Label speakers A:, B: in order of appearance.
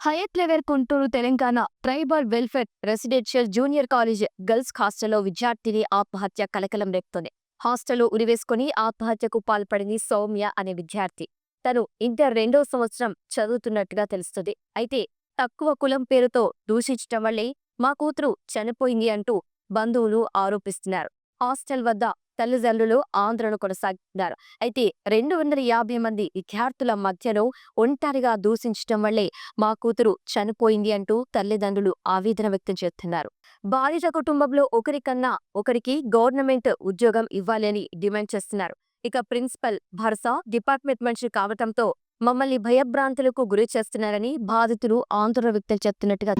A: Hayath లెవెర్ Guntur Telangana tribal welfare residential junior college girls హాస్టల్లో విద్యార్థిని ఆత్మహత్య కలకలం రేపుతోంది. హాస్టల్లో ఉరివేసుకుని ఆత్మహత్యకు పాల్పడింది సౌమ్య అనే విద్యార్థి. తను ఇంటర్ రెండో సంవత్సరం చదువుతున్నట్టుగా తెలుస్తుంది. అయితే తక్కువ కులం పేరుతో దూషించటం వల్లే మా కూతురు చనిపోయింది అంటూ బంధువులు ఆరోపిస్తున్నారు. హాస్టల్ వద్ద తల్లిదండ్రులు ఆందోళన కొనసాగుతున్నారు అయితే రెండు వందల యాభై మంది విద్యార్థుల మధ్యలో ఒంటరిగా దూషించడం వల్లే మా కూతురు చనిపోయింది అంటూ తల్లిదండ్రులు ఆవేదన వ్యక్తం చేస్తున్నారు. బాధిత కుటుంబంలో ఒకరికన్నా ఒకరికి గవర్నమెంట్ ఉద్యోగం ఇవ్వాలని డిమాండ్ చేస్తున్నారు. ఇక ప్రిన్సిపల్ భర్సా డిపార్ట్మెంట్ మనిషి కావటంతో మమ్మల్ని భయభ్రాంతులకు గురి చేస్తున్నారని బాధితులు ఆందోళన వ్యక్తం చేస్తున్నట్టుగా